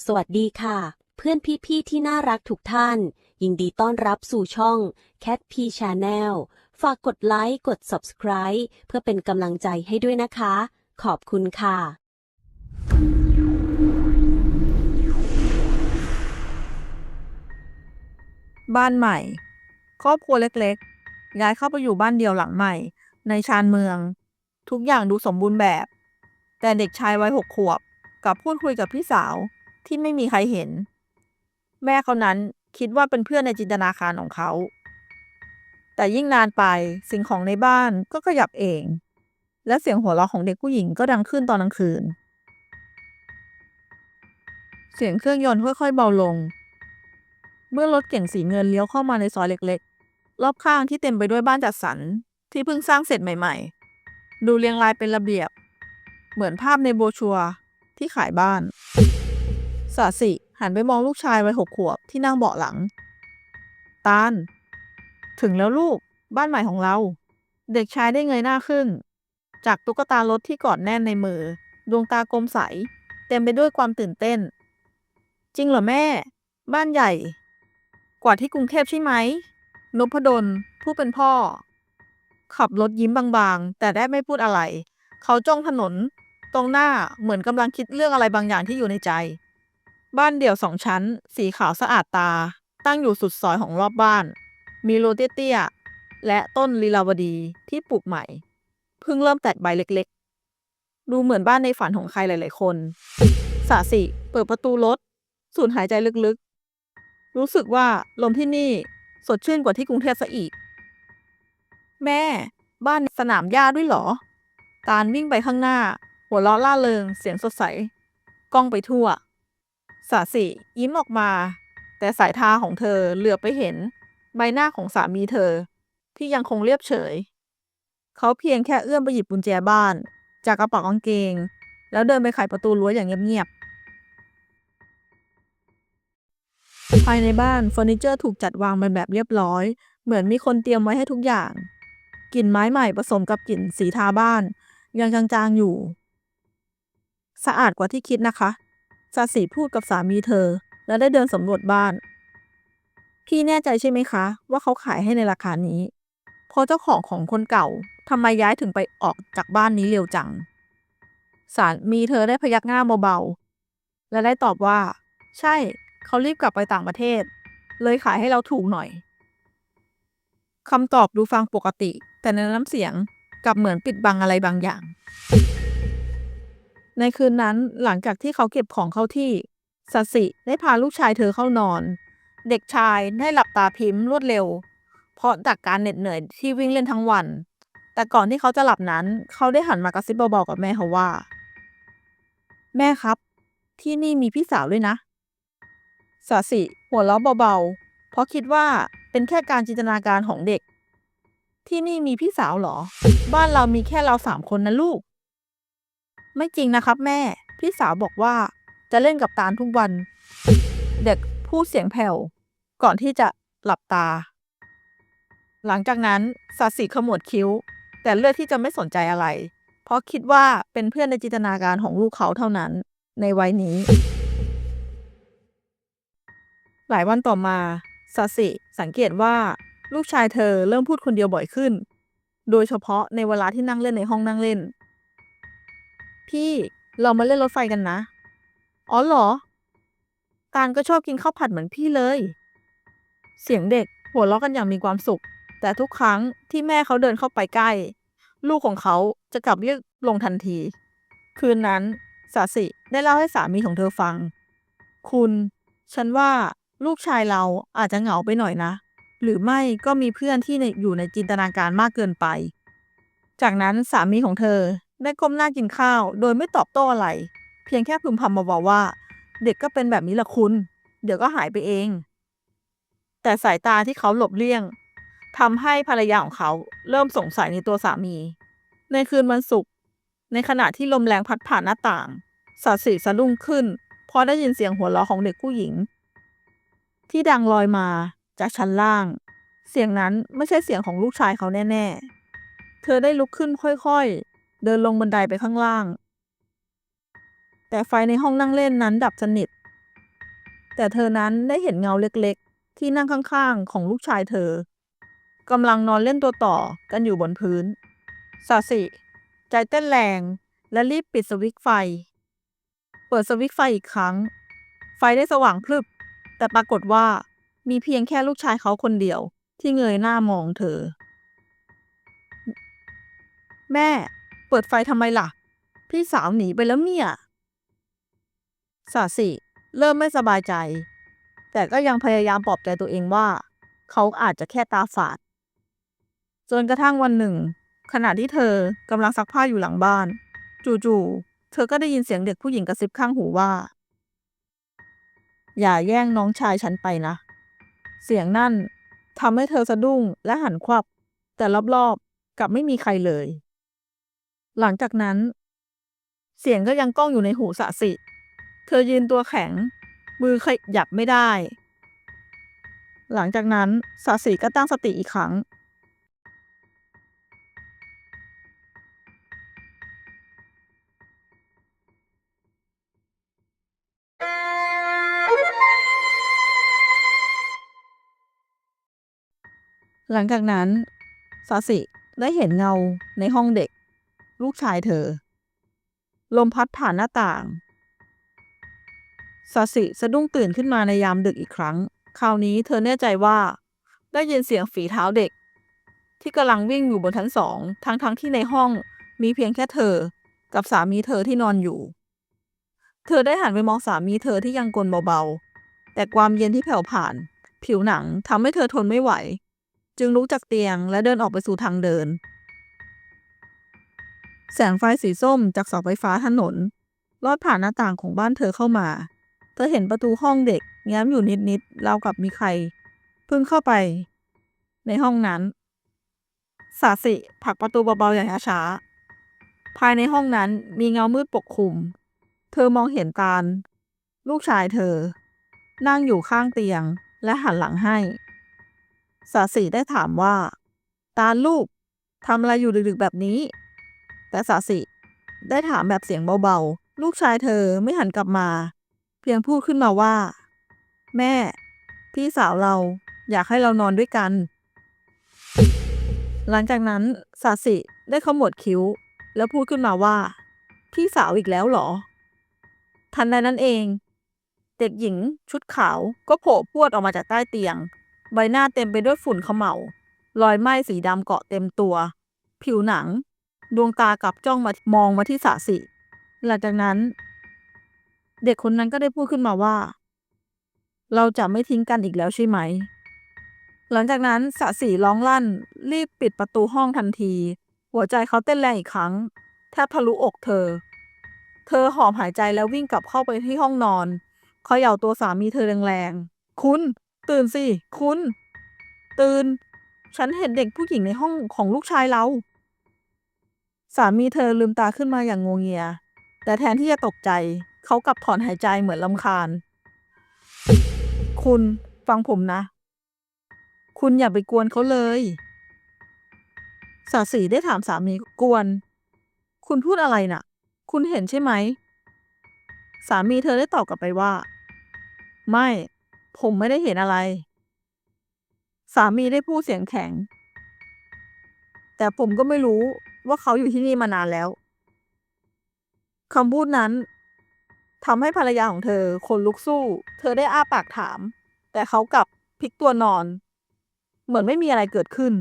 สวัสดีค่ะ เพื่อนพี่ๆที่น่ารักทุกท่าน ยินดีต้อนรับสู่ช่อง Cat P Channel ฝากกดไลค์กด Subscribe เพื่อเป็นกำลังใจให้ด้วยนะคะ ขอบคุณค่ะ บ้านใหม่ ครอบครัวเล็กๆ ย้ายเข้าไปอยู่บ้านเดียวหลังใหม่ ในชานเมือง ทุกอย่างดูสมบูรณ์แบบ แต่เด็กชายวัยหกขวบกลับพูดคุยกับพี่สาว ที่ไม่มีใครเห็น แม่เขานั้นคิดว่าเป็นเพื่อนในจินตนาการของเขา แต่ยิ่งนานไปสิ่งของในบ้านก็ขยับเอง และเสียงหัวเราะของเด็กผู้หญิงก็ดังขึ้นตอนกลางคืน เสียงเครื่องยนต์ค่อยๆเบาลง เมื่อรถเก๋งสีเงินเลี้ยวเข้ามาในซอยเล็กๆ รอบข้างที่เต็มไปด้วยบ้านจัดสรรที่เพิ่งสร้างเสร็จใหม่ๆ ดูเรียงรายเป็นระเบียบ เหมือนภาพในโบชัวที่ขายบ้าน สาสิหันไปมองลูกชายวัยหกขวบที่นั่งเบาะหลัง ตาล ถึงแล้วลูก บ้านใหม่ของเรา เด็กชายได้เงยหน้าขึ้น จากตุ๊กตารถที่กอดแน่นในมือ ดวงตากลมใส เต็มไปด้วยความตื่นเต้น จริงเหรอแม่ บ้านใหญ่ กว่าที่กรุงเทพใช่ไหม นพดล ผู้เป็นพ่อ ขับรถยิ้มบางๆ แต่ได้ไม่พูดอะไร เขาจ้องถนน ตรงหน้าเหมือนกำลังคิดเรื่องอะไรบางอย่างที่อยู่ในใจ บ้านเดี่ยวสองชั้น สีขาวสะอาดตา ตั้งอยู่สุดซอยของรอบบ้าน มีโรเตี้ยๆและต้นลีลาวดีที่ปลูกใหม่ เพิ่งเริ่มแตกใบเล็กๆ ดูเหมือนบ้านในฝันของใครหลายๆ คนสาสิเปิดประตูรถ สูดหายใจลึกๆ รู้สึกว่าลมที่นี่สดชื่นกว่าที่กรุงเทพซะอีก แม่ บ้านสนามหญ้าด้วยเหรอ ตาลวิ่งไปข้างหน้า หัวเราะล่าเริงเสียงสดใส กล้องไปทั่ว สาสิยิ้มออกมา แต่สายตาของเธอเหลือไปเห็น ใบหน้าของสามีเธอ ที่ยังคงเรียบเฉย เขาเพียงแค่เอื้อมไปหยิบกุญแจบ้าน จากกระเป๋ากางเกง แล้วเดินไปไขประตูรั้วอย่างเงียบๆภายในบ้านเฟอร์นิเจอร์ถูกจัดวางเป็นแบบเรียบร้อย เหมือนมีคนเตรียมไว้ให้ทุกอย่างกลิ่นไม้ใหม่ผสมกับกลิ่นสีทาบ้าน ยังจางๆอยู่ สะอาดกว่าที่คิดนะคะ ซาสีพูดกับสามีเธอ แล้วได้เดินสำรวจบ้าน พี่แน่ใจใช่ไหมคะ ว่าเขาขายให้ในราคานี้พราะเจ้าของของคนเก่าทำไมย้ายถึงไปออกจากบ้านนี้เร็วจัง สามีเธอได้พยักหน้าเบาๆและได้ตอบว่า ใช่ เขารีบกลับไปต่างประเทศ เลยขายให้เราถูกหน่อยคำตอบดูฟังปกติ แต่ในน้ำเสียงกลับเหมือนปิดบังอะไรบางอย่าง ในคืนนั้นหลังจากที่เขาเก็บของเข้าที่สสิได้พาลูกชายเธอเข้านอน เด็กชายได้หลับตาพิมพ์รวดเร็ว เพราะจากการเหน็ดเหนื่อยที่วิ่งเล่นทั้งวัน แต่ก่อนที่เขาจะหลับนั้น เขาได้หันมากระซิบเบาๆกับแม่เขาว่า แม่ครับ ที่นี่มีพี่สาวด้วยนะสสิหัวเราะเบาๆ เพราะคิดว่าเป็นแค่การจินตนาการของเด็ก ที่นี่มีพี่สาวเหรอ บ้านเรามีแค่เราสามคนนะลูก ไม่จริงนะครับแม่ พี่สาวบอกว่าจะเล่นกับตาลทุกวัน เด็กพูดเสียงแผ่ว ก่อนที่จะหลับตา หลังจากนั้นสาสิขมวดคิ้ว แต่เลือกที่จะไม่สนใจอะไร เพราะคิดว่าเป็นเพื่อนในจินตนาการของลูกเขาเท่านั้น ในวัยนี้ หลายวันต่อมาซาสิสังเกตว่าลูกชายเธอเริ่มพูดคนเดียวบ่อยขึ้น โดยเฉพาะในเวลาที่นั่งเล่นในห้องนั่งเล่น พี่เรามาเล่นรถไฟกันนะ อ๋อเหรอตาลก็ชอบกินข้าวผัดเหมือนพี่เลย เสียงเด็กหัวเราะกันอย่างมีความสุข แต่ทุกครั้งที่แม่เขาเดินเข้าไปใกล้ ลูกของเขาจะกลับเรียกลงทันที คืนนั้นสาสิได้เล่าให้สามีของเธอฟัง คุณ ฉันว่าลูกชายเราอาจจะเหงาไปหน่อยนะ หรือไม่ก็มีเพื่อนที่อยู่ในจินตนาการมากเกินไป จากนั้นสามีของเธอ ได้ก้มหน้ากินข้าว โดยไม่ตอบโต้อะไร เพียงแค่พึมพำเบาๆว่า เด็กก็เป็นแบบนี้ละคุณ เดี๋ยวก็หายไปเอง แต่สายตาที่เขาหลบเลี่ยงทำให้ภรรยาของเขาเริ่มสงสัยในตัวสามี ในคืนวันศุกร์ในขณะที่ลมแรงพัดผ่านหน้าต่างสาสีสะดุ้งขึ้นเพราะได้ยินเสียงหัวเราะของเด็กผู้หญิง ที่ดังลอยมาจากชั้นล่าง เสียงนั้นไม่ใช่เสียงของลูกชายเขาแน่ ๆ เธอได้ลุกขึ้นค่อย ๆ เดินลงบันไดไปข้างล่าง แต่ไฟในห้องนั่งเล่นนั้นดับสนิท แต่เธอนั้นได้เห็นเงาเล็กๆ ที่นั่งข้างๆ ของลูกชายเธอกำลังนอนเล่นตัวต่อกันอยู่บนพื้นสาสิ ใจเต้นแรงและรีบปิดสวิตช์ไฟ เปิดสวิตช์ไฟอีกครั้ง ไฟได้สว่างพลึบ แต่ปรากฏว่ามีเพียงแค่ลูกชายเขาคนเดียวที่เงยหน้ามองเธอ แม่ เปิดไฟทำไมล่ะ พี่สาวหนีไปแล้วเนี่ยสาสิเริ่มไม่สบายใจ แต่ก็ยังพยายามปลอบใจตัวเองว่า เขาอาจจะแค่ตาฝาด จนกระทั่งวันหนึ่ง ขณะที่เธอกำลังซักผ้าอยู่หลังบ้าน จู่ๆ เธอก็ได้ยินเสียงเด็กผู้หญิงกระซิบข้างหูว่า อย่าแย่งน้องชายฉันไปนะ เสียงนั่นทำให้เธอสะดุ้งและหันควับ แต่รอบๆกลับไม่มีใครเลย หลังจากนั้น เสียงก็ยังก้องอยู่ในหูสะสิ เธอยืนตัวแข็ง มือขยับไม่ได้ หลังจากนั้นสาสีก็ตั้งสติอีกครั้ง หลังจากนั้นสาสิได้เห็นเงาในห้องเด็ก ลูกชายเธอ ลมพัดผ่านหน้าต่างสาสิสะดุ้งตื่นขึ้นมาในยามดึกอีกครั้ง คราวนี้เธอแน่ใจว่า ได้ยินเสียงฝีเท้าเด็ก ที่กำลังวิ่งอยู่บนชั้นสอง ทั้งๆทที่ในห้องมีเพียงแค่เธอ กับสามีเธอที่นอนอยู่ เธอได้หันไปมองสามีเธอที่ยังกลนเบาๆ แต่ความเย็นที่แผ่วผ่าน ผิวหนังทำให้เธอทนไม่ไหว จึงลุกจากเตียงและเดินออกไปสู่ทางเดิน แสงไฟสีส้มจากเสาไฟฟ้าถนน ลอดผ่านหน้าต่างของบ้านเธอเข้ามา เธอเห็นประตูห้องเด็ก แง้มอยู่นิดๆราวกับมีใคร เพิ่งเข้าไป ในห้องนั้น สาสิผลักประตูเบาๆอย่างช้าๆภายในห้องนั้นมีเงามืดปกคลุม เธอมองเห็นตาล ลูกชายเธอ นั่งอยู่ข้างเตียงและหันหลังให้ สาสีได้ถามว่า ตาลลูกทำอะไรอยู่ดึกๆแบบนี้ แต่สาสิ ได้ถามแบบเสียงเบาๆ ลูกชายเธอไม่หันกลับมา เพียงพูดขึ้นมาว่า แม่ พี่สาวเราอยากให้เรานอนด้วยกัน หลังจากนั้นสาสิได้ขมวดคิ้ว แล้วพูดขึ้นมาว่า พี่สาวอีกแล้วเหรอ ทันใดนั้นเอง เด็กหญิงชุดขาวก็โผล่พวดออกมาจากใต้เตียง ใบหน้าเต็มไปด้วยฝุ่นเขมารอยไหม้สีดำเกาะเต็มตัว ผิวหนัง ดวงตากลับจ้องมามองมาที่สาสิ หลังจากนั้น เด็กคนนั้นก็ได้พูดขึ้นมาว่า เราจะไม่ทิ้งกันอีกแล้วใช่ไหม หลังจากนั้นสาสีร้องลั่น รีบปิดประตูห้องทันที หัวใจเขาเต้นแรงอีกครั้ง แทบทะลุอกเธอ เธอหอบหายใจแล้ววิ่งกลับเข้าไปที่ห้องนอนเขาเย่าตัวสามีเธอแรงๆ คุณ ตื่นสิ คุณ ตื่น ฉันเห็นเด็กผู้หญิงในห้องของลูกชายเรา สามีเธอลืมตาขึ้นมาอย่างงงเงีย แต่แทนที่จะตกใจ เขากลับถอนหายใจเหมือนลำคาญ คุณฟังผมนะ คุณอย่าไปกวนเขาเลยสาสีได้ถามสามีกวน คุณพูดอะไรน่ะ คุณเห็นใช่ไหม สามีเธอได้ตอบกลับไปว่า ไม่ ผมไม่ได้เห็นอะไร สามีได้พูดเสียงแข็ง แต่ผมก็ไม่รู้ ว่าเขาอยู่ที่นี่มานานแล้วคำพูดนั้นทำให้ภรรยาของเธอคนลุกสู้ เธอได้อ้าปากถาม แต่เขากลับพลิกตัวนอน เหมือนไม่มีอะไรเกิดขึ้น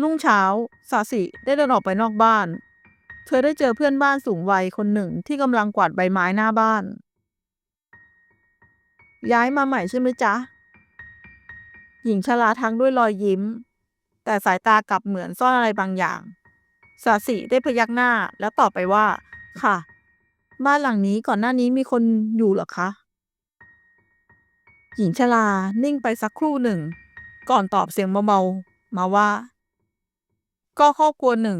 รุ่งเช้าสาสิได้เดินออกไปนอกบ้าน เธอได้เจอเพื่อนบ้านสูงวัยคนหนึ่งที่กำลังกวาดใบไม้หน้าบ้าน ย้ายมาใหม่ใช่ไหมจ๊ะ หญิงชราทักด้วยรอยยิ้ม แต่สายตากลับเหมือนซ่อนอะไรบางอย่าง สาสิได้พยักหน้าแล้วตอบไปว่า ค่ะ บ้านหลังนี้ก่อนหน้านี้มีคนอยู่เหรอคะ หญิงชรานิ่งไปสักครู่หนึ่ง ก่อนตอบเสียงเบาๆมาว่า ก็ครอบครัวหนึ่ง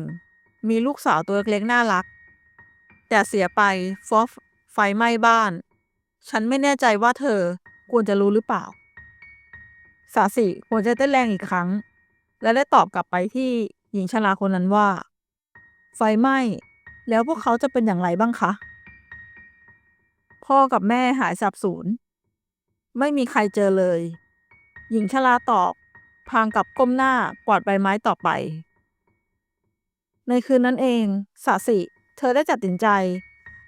มีลูกสาวตัวเล็กน่ารัก แต่เสียไปฟอฟไฟไหม้บ้าน ฉันไม่แน่ใจว่าเธอควรจะรู้หรือเปล่า สาสิหัวใจะเต้นแรงอีกครั้ง และได้ตอบกลับไปที่หญิงชราคนนั้นว่า ไฟไหม้ แล้วพวกเขาจะเป็นอย่างไรบ้างคะ พ่อกับแม่หายสับสูญไม่มีใครเจอเลย หญิงชราตอบ พางกับก้มหน้ากวาดใบไม้ต่อไป ในคืนนั้นเองสาสิ เธอได้ตัดสินใจ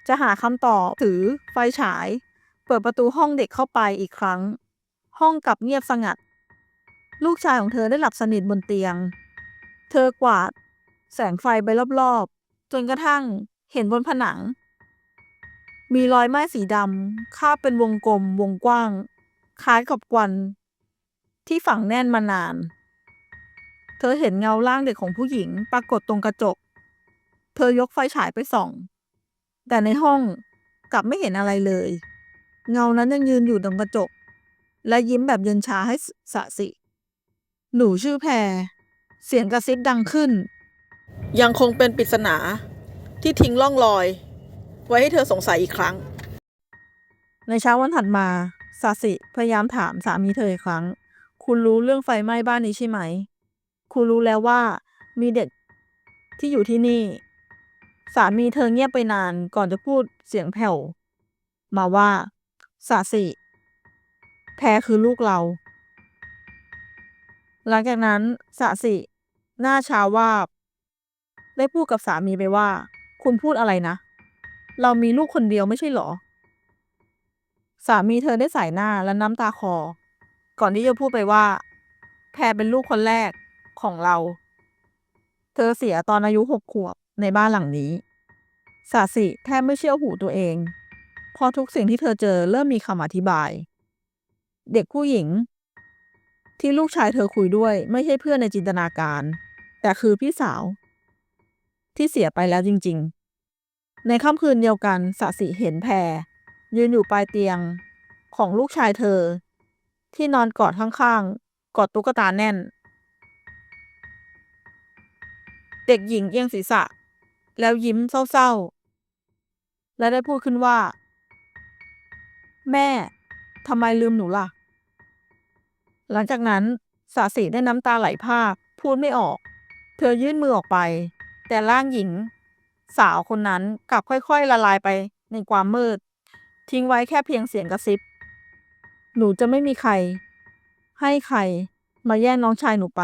จะหาคำตอบถือไฟฉาย เปิดประตูห้องเด็กเข้าไปอีกครั้ง ห้องกลับเงียบสงัด ลูกชายของเธอได้หลับสนิทบนเตียง เธอกวาด แสงไฟไปรอบๆ จนกระทั่งเห็นบนผนัง มีรอยไหม้สีดำคาบเป็นวงกลมวงกว้าง คล้ายกับควัน ที่ฝังแน่นมานาน เธอเห็นเงาร่างเด็กของผู้หญิงปรากฏตรงกระจก เธอยกไฟฉายไปส่อง แต่ในห้องกลับไม่เห็นอะไรเลย เงานั้นยังยืนอยู่ตรงกระจก และยิ้มแบบเย็นชาให้สสะสิ หนูชื่อแพร เสียงกระซิบดังขึ้น ยังคงเป็นปริศนาที่ทิ้งล่องรอย ไว้ให้เธอสงสัยอีกครั้ง ในเช้าวันถัดมาสาสิพยายามถามสามีเธออีกครั้ง คุณรู้เรื่องไฟไหม้บ้านนี้ใช่ไหม คุณรู้แล้วว่ามีเด็กที่อยู่ที่นี่ สามีเธอเงียบไปนานก่อนจะพูดเสียงแผ่วมาว่าสาสิ แพรคือลูกเรา หลังจากนั้นสาสิ หน้าชาวาบ ได้พูดกับสามีไปว่า คุณพูดอะไรนะ เรามีลูกคนเดียวไม่ใช่เหรอ สามีเธอได้สายหน้าและน้ำตาคอ ก่อนที่จะพูดไปว่า แพรเป็นลูกคนแรกของเรา เธอเสียตอนอายุหกขวบในบ้านหลังนี้สาสิแทบไม่เชื่อหูตัวเอง พอทุกสิ่งที่เธอเจอเริ่มมีคำอธิบาย เด็กผู้หญิง ที่ลูกชายเธอคุยด้วยไม่ใช่เพื่อนในจินตนาการ แต่คือพี่สาว ที่เสียไปแล้วจริงๆ ในค่ำคืนเดียวกันสสิเห็นแพร ยืนอยู่ปลายเตียงของลูกชายเธอ ที่นอนกอดข้างๆ กอดตุ๊กตาแน่น เด็กหญิงเอียงศีรษะ แล้วยิ้มเศร้าๆ และได้พูดขึ้นว่า แม่ทำไมลืมหนูล่ะ หลังจากนั้นสาสีได้น้ำตาไหลพากพูดไม่ออก เธอยื่นมือออกไป แต่ร่างหญิงสาวคนนั้นกลับค่อยๆละลายไปในความมืด ทิ้งไว้แค่เพียงเสียงกระซิบ หนูจะไม่มีใคร ให้ใครมาแย่งน้องชายหนูไป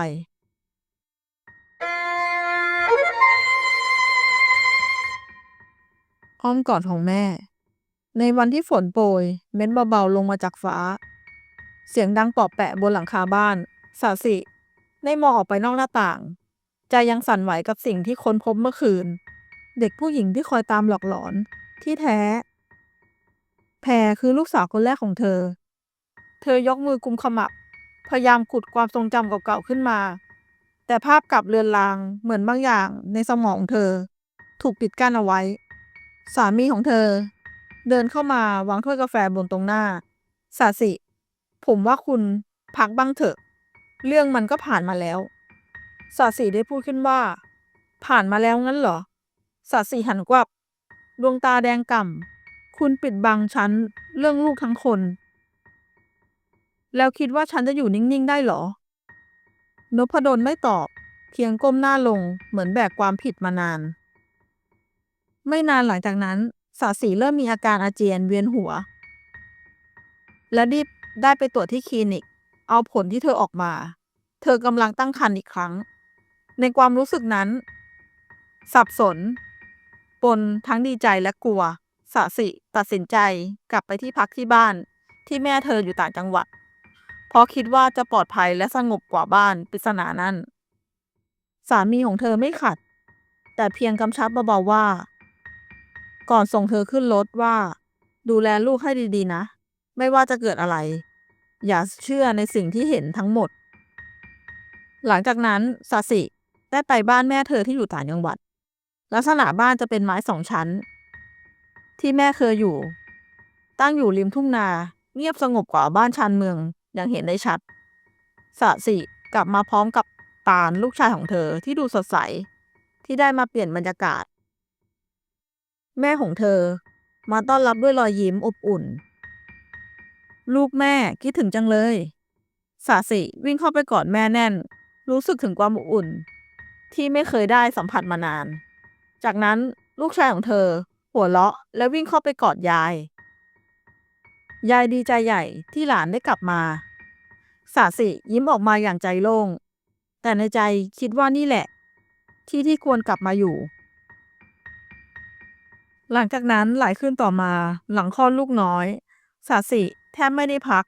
อ้อมกอดของแม่ ในวันที่ฝนโปรยเม็ดเบาๆลงมาจากฟ้า เสียงดังปอบแปะบนหลังคาบ้าน สาสิ ได้มองออกไปนอกหน้าต่าง ใจยังสั่นไหวกับสิ่งที่ค้นพบเมื่อคืน เด็กผู้หญิงที่คอยตามหลอกหลอน ที่แท้ แพรคือลูกสาวคนแรกของเธอ เธอยกมือกุมขมับ พยายามขุดความทรงจำเก่าๆขึ้นมา แต่ภาพกลับเลือนลางเหมือนบางอย่างในสมองของเธอ ถูกปิดกั้นเอาไว้ สามีของเธอ เดินเข้ามาวางถ้วยกาแฟบนตรงหน้าสาสิ ผมว่าคุณพักบ้างเถอะ เรื่องมันก็ผ่านมาแล้ว สาสีได้พูดขึ้นว่า ผ่านมาแล้วงั้นเหรอสาสีหันกลับ ดวงตาแดงก่ำ คุณปิดบังฉันเรื่องลูกทั้งคน แล้วคิดว่าฉันจะอยู่นิ่ง ๆ ได้เหรอนพดลไม่ตอบ เพียงก้มหน้าลงเหมือนแบกความผิดมานาน ไม่นานหลังจากนั้นสาสีเริ่มมีอาการอาเจียนเวียนหัว และรีบได้ไปตรวจที่คลินิก เอาผลที่เธอออกมา เธอกำลังตั้งครรภ์อีกครั้ง ในความรู้สึกนั้น สับสน ปนทั้งดีใจและกลัวสาสิ ตัดสินใจกลับไปที่พักที่บ้าน ที่แม่เธออยู่ต่างจังหวัด เพราะคิดว่าจะปลอดภัยและสงบกว่าบ้านปริศนานั้นสามีของเธอไม่ขัด แต่เพียงกำชับเบาๆว่า ก่อนส่งเธอขึ้นรถว่า ดูแลลูกให้ดีๆนะ ไม่ว่าจะเกิดอะไร อย่าเชื่อในสิ่งที่เห็นทั้งหมด หลังจากนั้นสาสิ ได้ไปบ้านแม่เธอที่อยู่ต่างจังหวัด ลักษณะบ้านจะเป็นไม้สองชั้น ที่แม่เคยอยู่ ตั้งอยู่ริมทุ่งนา เงียบสงบกว่าบ้านชานเมืองอย่างเห็นได้ชัดสาสิกลับมาพร้อมกับตาลลูกชายของเธอที่ดูสดใส ที่ได้มาเปลี่ยนบรรยากาศ แม่ของเธอมาต้อนรับด้วยรอยยิ้มอบอุ่น ลูกแม่คิดถึงจังเลยสาสิวิ่งเข้าไปกอดแม่แน่น รู้สึกถึงความอบอุ่น ที่ไม่เคยได้สัมผัสมานาน จากนั้นลูกชายของเธอ หัวเราะและวิ่งเข้าไปกอดยาย ยายดีใจใหญ่ที่หลานได้กลับมา สาสิยิ้มออกมาอย่างใจโล่ง แต่ในใจคิดว่านี่แหละ ที่ที่ควรกลับมาอยู่ หลังจากนั้นหลายคืนต่อมาหลังคลอดลูกน้อย สาสิแทบไม่ได้พัก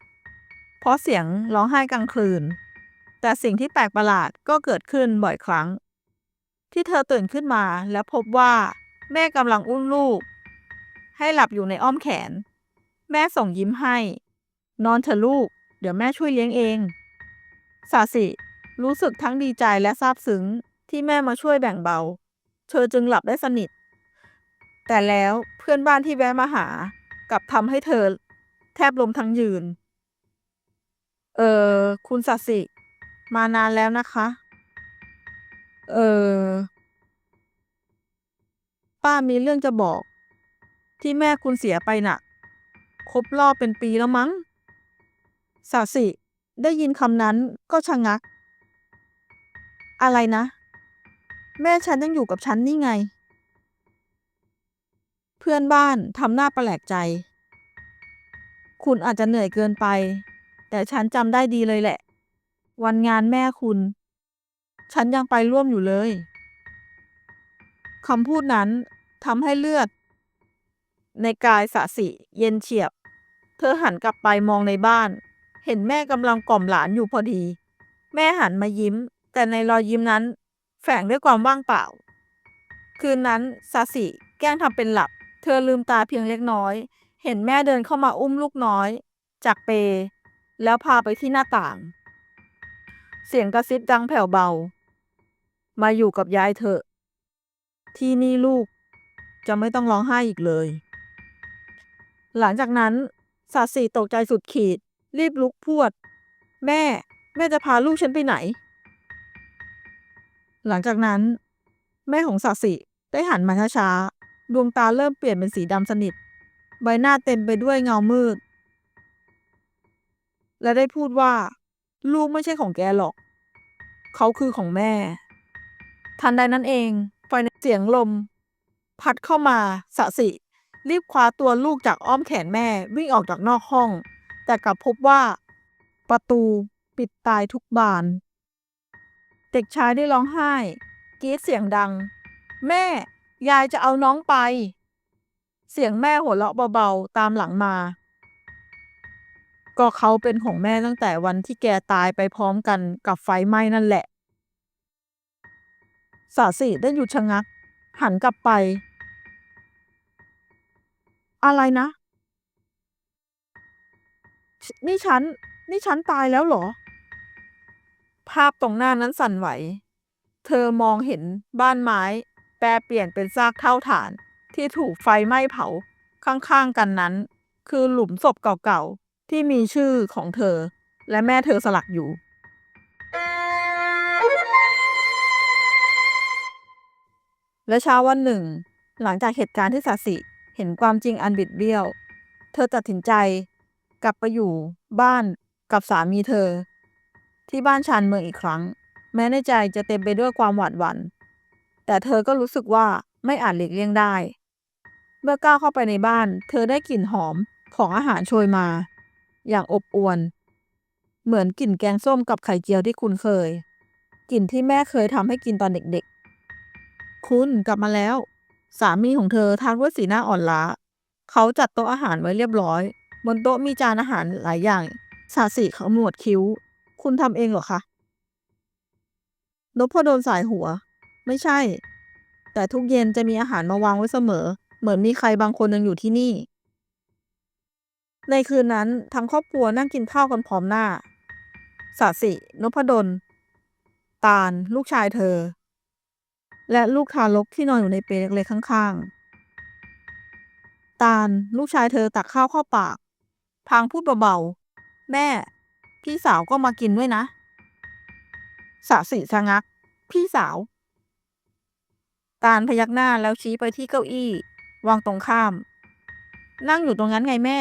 เพราะเสียงร้องไห้กลางคืน แต่สิ่งที่แปลกประหลาดก็เกิดขึ้นบ่อยครั้ง ที่เธอตื่นขึ้นมาแล้วพบว่า แม่กำลังอุ้มลูก ให้หลับอยู่ในอ้อมแขน แม่ส่งยิ้มให้ นอนเถอะลูก เดี๋ยวแม่ช่วยเลี้ยงเองสาสิรู้สึกทั้งดีใจและซาบซึ้งที่แม่มาช่วยแบ่งเบา เธอจึงหลับได้สนิท แต่แล้วเพื่อนบ้านที่แวะมาหากลับทำให้เธอ แทบลมทั้งยืน เออ คุณสาสิ มานานแล้วนะคะ เออ ป้ามีเรื่องจะบอก ที่แม่คุณเสียไปน่ะ ครบรอบเป็นปีแล้วมั้งสาสิได้ยินคำนั้นก็ชะงัก อะไรนะ แม่ฉันยังอยู่กับฉันนี่ไง เพื่อนบ้านทำหน้าประหลกใจ คุณอาจจะเหนื่อยเกินไป แต่ฉันจำได้ดีเลยแหละ วันงานแม่คุณ ฉันยังไปร่วมอยู่เลยคำพูดนั้นทำให้เลือด ในกายสะสิเย็นเฉียบ เธอหันกลับไปมองในบ้าน เห็นแม่กำลังกล่อมหลานอยู่พอดี แม่หันมายิ้ม แต่ในรอยยิ้มนั้น แฝงด้วยความว่างเปล่า คืนนั้นสาสิแกล้งทำเป็นหลับ เธอลืมตาเพียงเล็กน้อย เห็นแม่เดินเข้ามาอุ้มลูกน้อย จากเป แล้วพาไปที่หน้าต่าง เสียงกระซิบดังแผ่วเบา มาอยู่กับยายเถอะ ที่นี่ลูก จะไม่ต้องร้องไห้อีกเลย หลังจากนั้นสาสีตกใจสุดขีด รีบลุกพวด แม่ แม่จะพาลูกฉันไปไหน หลังจากนั้น แม่ของสาสิได้หันมาช้าๆดวงตาเริ่มเปลี่ยนเป็นสีดำสนิท ใบหน้าเต็มไปด้วยเงามืด และได้พูดว่า ลูกไม่ใช่ของแกหรอก เขาคือของแม่ ทันใดนั้นเองไฟในเสียงลม พัดเข้ามาสะสิ รีบคว้าตัวลูกจากอ้อมแขนแม่วิ่งออกจากนอกห้อง แต่กลับพบว่า ประตูปิดตายทุกบาน เด็กชายได้ร้องไห้กรีดเสียงดัง แม่ ยายจะเอาน้องไป เสียงแม่หัวเราะเบาๆ ตามหลังมา ก็เขาเป็นของแม่ตั้งแต่วันที่แกตายไปพร้อมกันกับไฟไหม้นั่นแหละ สาสิได้หยุดชะงัก หันกลับไป อะไรนะ นี่ฉัน นี่ฉันตายแล้วเหรอ ภาพตรงหน้านั้นสั่นไหว เธอมองเห็นบ้านไม้ แปรเปลี่ยนเป็นซากเท่าฐาน ที่ถูกไฟไหม้เผา ข้างๆกันนั้น คือหลุมศพเก่าๆ ที่มีชื่อของเธอ และแม่เธอสลักอยู่ และเช้าวันหนึ่ง หลังจากเหตุการณ์ที่สาสิเห็นความจริงอันบิดเบี้ยว เธอตัดสินใจ กลับไปอยู่บ้านกับสามีเธอ ที่บ้านชานเมืองอีกครั้ง แม้ในใจจะเต็มไปด้วยความหวาดหวั่นแต่เธอก็รู้สึกว่าไม่อาจหลีกเลี่ยงได้ เมื่อก้าวเข้าไปในบ้าน เธอได้กลิ่นหอมของอาหารโชยมา อย่างอบอวลเหมือนกลิ่นแกงส้มกับไข่เจียวที่คุณเคย กลิ่นที่แม่เคยทำให้กินตอนเด็กๆ คุณกลับมาแล้ว สามีของเธอทานด้วยสีหน้าอ่อนล้า เขาจัดโต๊ะอาหารไว้เรียบร้อย บนโต๊ะมีจานอาหารหลายอย่าง สาสิเขาหมวดคิ้ว คุณทำเองเหรอคะนพดลสายหัว ไม่ใช่ แต่ทุกเย็นจะมีอาหารมาวางไว้เสมอ เหมือนมีใครบางคนยังอยู่ที่นี่ ในคืนนั้นทั้งครอบครัวนั่งกินข้าวกันพร้อมหน้าสาสินพดล ตาล ลูกชายเธอ และลูกทารกที่นอนอยู่ในเปลเล็กๆข้างๆ ตาลลูกชายเธอตักข้าวเข้าปาก พางพูดเบาๆ แม่ พี่สาวก็มากินด้วยนะสาสิชะงัก พี่สาว ตาลพยักหน้าแล้วชี้ไปที่เก้าอี้ วางตรงข้าม นั่งอยู่ตรงนั้นไงแม่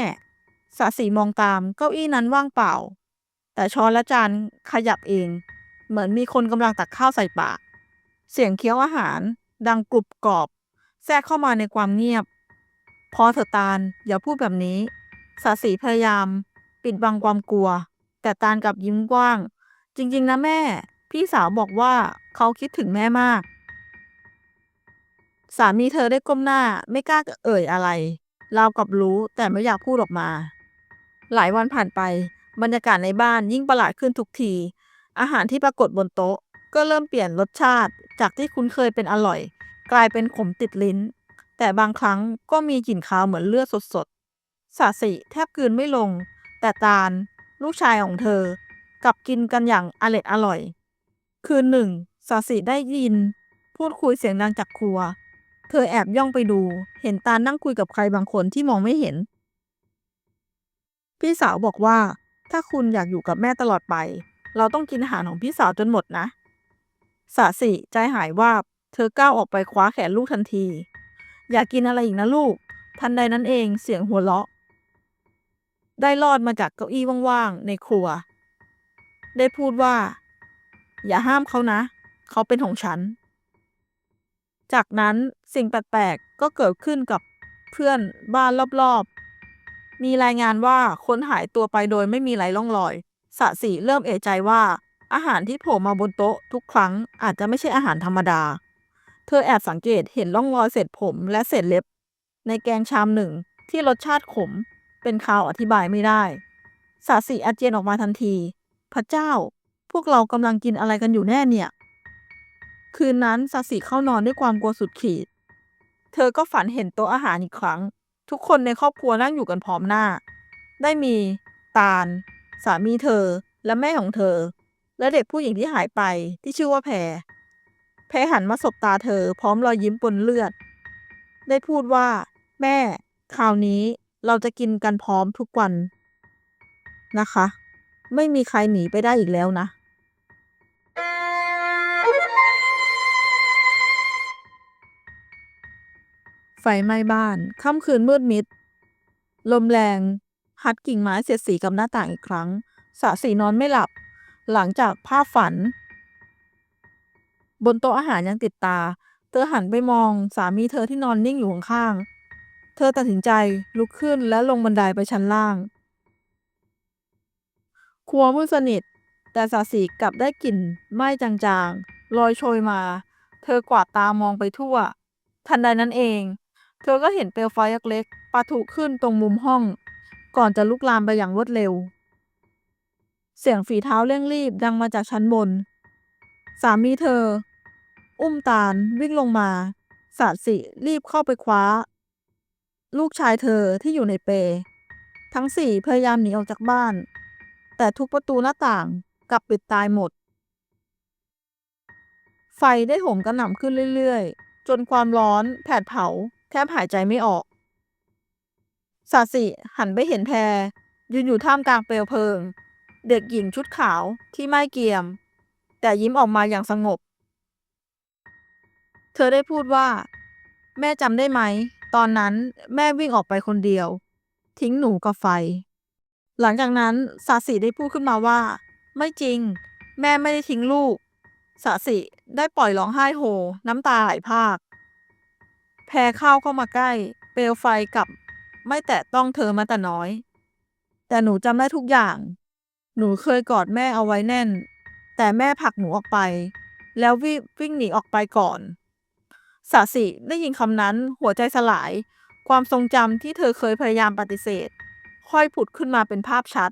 สาสีมองตามเก้าอี้นั้นว่างเปล่า แต่ช้อนและจานขยับเอง เหมือนมีคนกำลังตักข้าวใส่ปาก เสียงเคี้ยวอาหาร ดังกรุบกรอบ แทรกเข้ามาในความเงียบ พอเถอะตาลอย่าพูดแบบนี้สาสีพยายาม ปิดบังความกลัว แต่ตาลกลับยิ้มกว้าง จริง ๆ นะแม่ พี่สาวบอกว่าเขาคิดถึงแม่มาก สามีเธอได้ก้มหน้าไม่กล้าเอ่ยอะไรราวกับรู้แต่ไม่อยากพูดออกมา หลายวันผ่านไปบรรยากาศในบ้านยิ่งประหลาดขึ้นทุกที อาหารที่ปรากฏบนโต๊ะ ก็เริ่มเปลี่ยนรสชาติ จากที่คุ้นเคยเป็นอร่อย กลายเป็นขมติดลิ้น แต่บางครั้งก็มีกลิ่นคาวเหมือนเลือดสดๆสาสิแทบกืนไม่ลง แต่ตาล ลูกชายของเธอ กลับกินกันอย่างอร็ดอร่อย คืนหนึ่งสาสิได้ยิน พูดคุยเสียงดังจากครัว เธอแอบย่องไปดู เห็นตาลนั่งคุยกับใครบางคนที่มองไม่เห็น พี่สาวบอกว่า ถ้าคุณอยากอยู่กับแม่ตลอดไป เราต้องกินอาหารของพี่สาวจนหมดนะ สาสิใจหายวาบ เธอก้าวออกไปคว้าแขนลูกทันที อยากกินอะไรอีกนะลูก ทันใดนั้นเองเสียงหัวเราะ ได้ลอดมาจากเก้าอี้ว่างๆ ในครัว ได้พูดว่า อย่าห้ามเขานะ เขาเป็นของฉัน จากนั้นสิ่งแปลกๆ ก็เกิดขึ้นกับเพื่อนบ้านรอบๆ มีรายงานว่าคนหายตัวไปโดยไม่มีไรล่องรอยสะสีเริ่มเอะใจว่า อาหารที่โผล่มาบนโต๊ะทุกครั้งอาจจะไม่ใช่อาหารธรรมดา เธอแอบสังเกตเห็นร่องรอยเศษผมและเศษเล็บ ในแกงชามหนึ่งที่รสชาติขม เป็นคาวอธิบายไม่ได้ สาสีอาเจียนออกมาทันที พระเจ้า พวกเรากำลังกินอะไรกันอยู่แน่เนี่ย คืนนั้นสาสีเข้านอนด้วยความกลัวสุดขีด เธอก็ฝันเห็นโต๊ะอาหารอีกครั้ง ทุกคนในครอบครัวนั่งอยู่กันพร้อมหน้า ได้มี ตาล สามีเธอและแม่ของเธอ และเด็กผู้หญิงที่หายไปที่ชื่อว่าแพร แพรหันมาสบตาเธอพร้อมรอยยิ้มปนเลือด ได้พูดว่า แม่ คราวนี้เราจะกินกันพร้อมทุกวันนะคะ ไม่มีใครหนีไปได้อีกแล้วนะ ไฟไหม้บ้านค่ำคืนมืดมิด ลมแรงฮัดกิ่งไม้เสียดสีกับหน้าต่างอีกครั้งสะสีนอนไม่หลับ หลังจากภาพฝัน บนโต๊ะอาหารยังติดตา เธอหันไปมองสามีเธอที่นอนนิ่งอยู่ข้างๆ เธอตัดสินใจลุกขึ้นและลงบันไดไปชั้นล่าง ครัวมืดสนิท แต่สาสีกลับได้กลิ่นไหม้จางๆ ลอยโชยมา เธอกวาดตามองไปทั่ว ทันใดนั้นเอง เธอก็เห็นเปลวไฟเล็กๆปะทุขึ้นตรงมุมห้อง ก่อนจะลุกลามไปอย่างรวดเร็ว เสียงฝีเท้าเร่งรีบดังมาจากชั้นบน สามีเธอ อุ้มตาลวิ่งลงมาสาสิรีบเข้าไปคว้า ลูกชายเธอที่อยู่ในเป ทั้งสี่พยายามหนีออกจากบ้าน แต่ทุกประตูหน้าต่างกลับปิดตายหมด ไฟได้โหมกระหน่ำขึ้นเรื่อยๆ จนความร้อนแผดเผาแทบหายใจไม่ออกสาสิหันไปเห็นแพรยืนอยู่ท่ามกลางเปลวเพลิง เด็กหญิงชุดขาวที่ไม่เกียม แต่ยิ้มออกมาอย่างสงบ เธอได้พูดว่า แม่จำได้ไหม ตอนนั้นแม่วิ่งออกไปคนเดียว ทิ้งหนูกับไฟ หลังจากนั้นสาสีได้พูดขึ้นมาว่า ไม่จริง แม่ไม่ได้ทิ้งลูกสาสิได้ปล่อยร้องไห้โฮน้ำตาไหลพากแพรเข้าเข้ามาใกล้ เปลวไฟกลับ ไม่แตะต้องเธอมาแต่น้อย แต่หนูจำได้ทุกอย่าง หนูเคยกอดแม่เอาไว้แน่น แต่แม่ผลักหนูออกไป แล้ววิ่งวิ่งหนีออกไปก่อนสาสิได้ยินคำนั้นหัวใจสลาย ความทรงจำที่เธอเคยพยายามปฏิเสธ ค่อยผุดขึ้นมาเป็นภาพชัด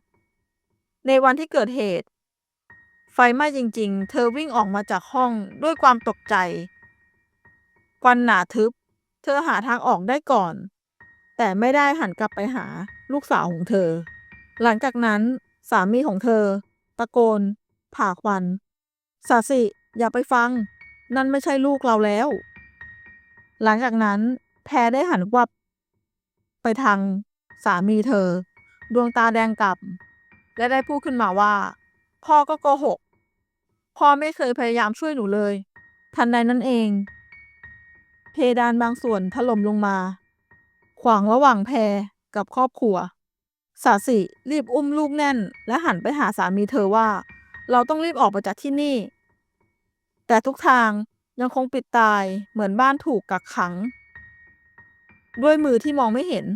ในวันที่เกิดเหตุ ไฟไหม้จริง ๆ เธอวิ่งออกมาจากห้องด้วยความตกใจควันหนาทึบ เธอหาทางออกได้ก่อน แต่ไม่ได้หันกลับไปหาลูกสาวของเธอ หลังจากนั้น สามีของเธอ ตะโกน ผ่าควันสาสิอย่าไปฟัง นั่นไม่ใช่ลูกเราแล้ว หลังจากนั้น แพรได้หันกลับ ไปทางสามีเธอ ดวงตาแดงกล่ำและได้พูดขึ้นมาว่า พ่อก็โกหก พ่อไม่เคยพยายามช่วยหนูเลย ทันใดนั้นเอง เพดานบางส่วนถล่มลงมา ขวางระหว่างแพรกับครอบครัว สาสิรีบอุ้มลูกแน่น และหันไปหาสามีเธอว่า เราต้องรีบออกไปจากที่นี่ แต่ทุกทางยังคงปิดตายเหมือนบ้านถูกกักขัง ด้วยมือที่มองไม่เห็น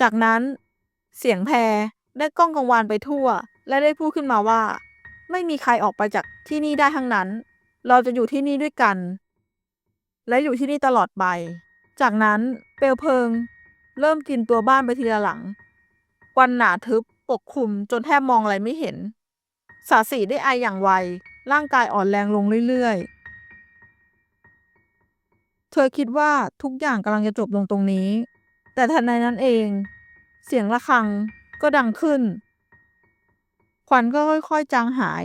จากนั้น เสียงแพรได้ก้องกังวานไปทั่ว และได้พูดขึ้นมาว่า ไม่มีใครออกไปจากที่นี่ได้ทั้งนั้น เราจะอยู่ที่นี่ด้วยกัน และอยู่ที่นี่ตลอดไป จากนั้นเปลวเพลิง เริ่มกินตัวบ้านไปทีละหลัง ควันหนาทึบปกคลุมจนแทบมองอะไรไม่เห็น สาสีได้ไออย่างไว ร่างกายอ่อนแรงลงเรื่อยๆ เธอคิดว่าทุกอย่างกำลังจะจบลงตรงนี้ แต่ทันใดนั้นเอง เสียงะระฆังก็ดังขึ้น ควันก็ค่อยๆจางหาย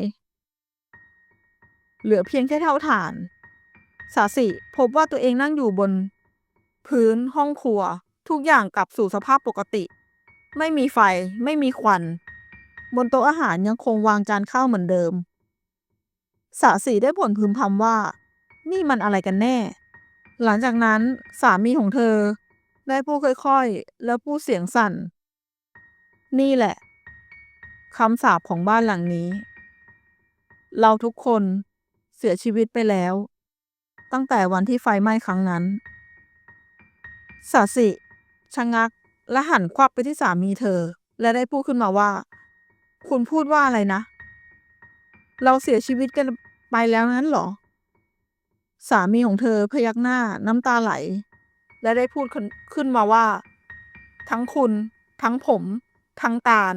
เหลือเพียงแค่เท่าฐาน สาสิพบว่าตัวเองนั่งอยู่บน พื้นห้องครัว ทุกอย่างกลับสู่สภาพปกติ ไม่มีไฟ ไม่มีควัน บนโต๊ะอาหารยังคงวางจานข้าวเหมือนเดิมสาสีได้บ่นพึมพำว่า นี่มันอะไรกันแน่ หลังจากนั้นสามีของเธอ ได้พูดค่อยๆ แล้วพูดเสียงสั่น นี่แหละคำสาปของบ้านหลังนี้ เราทุกคนเสียชีวิตไปแล้ว ตั้งแต่วันที่ไฟไหม้ครั้งนั้นสาสิชะงัก และหันควับไปที่สามีเธอ และได้พูดขึ้นมาว่า คุณพูดว่าอะไรนะ เราเสียชีวิตกันไปแล้วนั้นเหรอ สามีของเธอพยักหน้าน้ำตาไหล และได้พูดขึ้นขึ้นมาว่า ทั้งคุณ ทั้งผม ทั้งตาล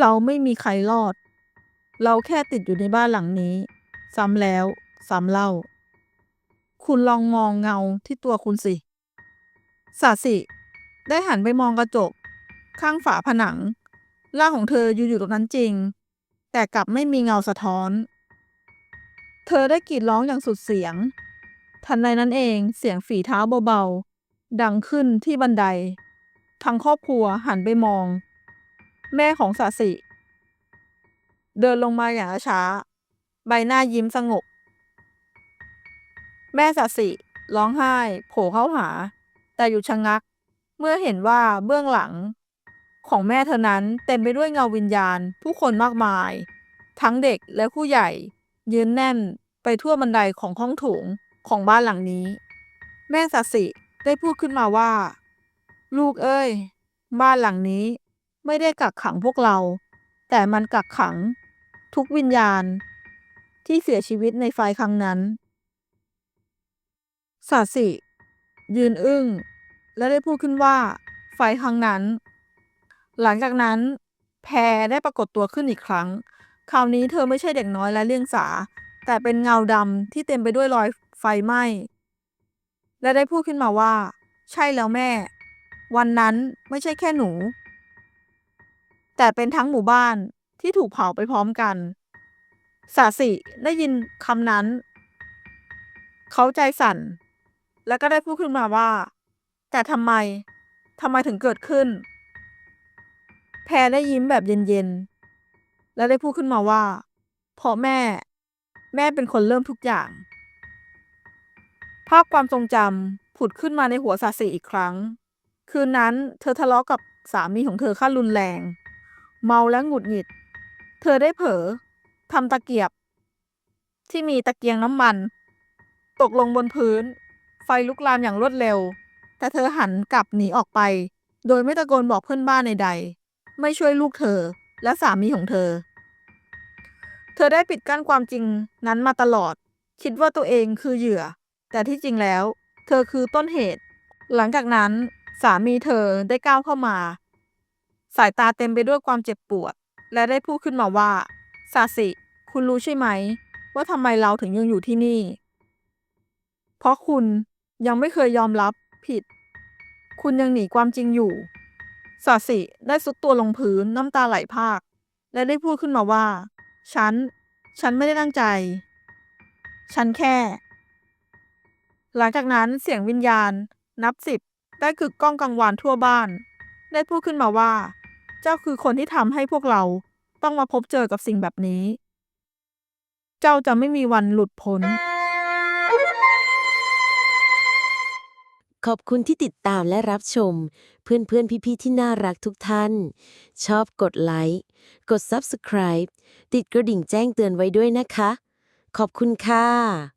เราไม่มีใครรอด เราแค่ติดอยู่ในบ้านหลังนี้ ซ้ำแล้ว ซ้ำเล่า คุณลองมองเงาที่ตัวคุณสิสาสิ ได้หันไปมองกระจก ข้างฝาผนัง ร่างของเธออยู่อยู่ตรงนั้นจริง แต่กลับไม่มีเงาสะท้อน เธอได้กรีดร้องอย่างสุดเสียง ทันใดนั้นเองเสียงฝีเท้าเบาๆ ดังขึ้นที่บันได ทั้งครอบครัวหันไปมอง แม่ของสาสิ เดินลงมาอย่างช้าๆใบหน้ายิ้มสงบ แม่สาสิร้องไห้ โผล่เข้าหา แต่อยู่ชะงัก เมื่อเห็นว่าเบื้องหลัง ของแม่เธอนั้นเต็มไปด้วยเงาวิญญาณ ผู้คนมากมาย ทั้งเด็กและผู้ใหญ่ ยืนแน่นไปทั่วบันไดของห้องโถงของบ้านหลังนี้ แม่สัสิได้พูดขึ้นมาว่า ลูกเอ้ย บ้านหลังนี้ไม่ได้กักขังพวกเรา แต่มันกักขัง ทุกวิญญาณ ที่เสียชีวิตในไฟครั้งนั้นสาสิยืนอึ้ง และได้พูดขึ้นว่า ไฟครั้งนั้น หลังจากนั้น แพรได้ปรากฏตัวขึ้นอีกครั้ง คราวนี้เธอไม่ใช่เด็กน้อยและเลี้ยงสา แต่เป็นเงาดำที่เต็มไปด้วยรอยไฟไหม้ และได้พูดขึ้นมาว่า ใช่แล้วแม่ วันนั้นไม่ใช่แค่หนู แต่เป็นทั้งหมู่บ้านที่ถูกเผาไปพร้อมกันสาสิได้ยินคำนั้น เขาใจสั่น แล้วก็ได้พูดขึ้นมาว่า แต่ทำไมทำไมถึงเกิดขึ้น แพรได้ยิ้มแบบเย็นๆ และได้พูดขึ้นมาว่า เพราะแม่ แม่เป็นคนเริ่มทุกอย่าง ภาพความทรงจำผุดขึ้นมาในหัวสาสีอีกครั้ง คืนนั้นเธอทะเลาะกับสามีของเธอขั้นรุนแรง เมาและหงุดหงิด เธอได้เผลอทำตะเกียบ ที่มีตะเกียงน้ำมัน ตกลงบนพื้น ไฟลุกลามอย่างรวดเร็ว แต่เธอหันกลับหนีออกไป โดยไม่ตะโกนบอกเพื่อนบ้านใใดๆ ไม่ช่วยลูกเธอและสามีของเธอ เธอได้ปิดกั้นความจริงนั้นมาตลอด คิดว่าตัวเองคือเหยื่อ แต่ที่จริงแล้ว เธอคือต้นเหตุ หลังจากนั้นสามีเธอได้ก้าวเข้ามา สายตาเต็มไปด้วยความเจ็บปวด และได้พูดขึ้นมาว่าซาสิ คุณรู้ใช่ไหม ว่าทำไมเราถึงยังอยู่ที่นี่ เพราะคุณยังไม่เคยยอมรับ ผิด คุณยังหนีความจริงอยู่สาสิได้สุดตัวลงพื้นน้ำตาไหลพาก และได้พูดขึ้นมาว่า ฉัน ฉันไม่ได้ตั้งใจ ฉันแค่ หลังจากนั้นเสียงวิญญาณ นับสิบได้กึกก้องกังวานทั่วบ้าน ได้พูดขึ้นมาว่า เจ้าคือคนที่ทำให้พวกเราต้องมาพบเจอกับสิ่งแบบนี้ เจ้าจะไม่มีวันหลุดพ้น ขอบคุณที่ติดตามและรับชม เพื่อนเพื่อนๆพี่ๆที่น่ารักทุกท่าน ชอบกดไลค์กด Subscribe ติดกระดิ่งแจ้งเตือนไว้ด้วยนะคะ ขอบคุณค่ะ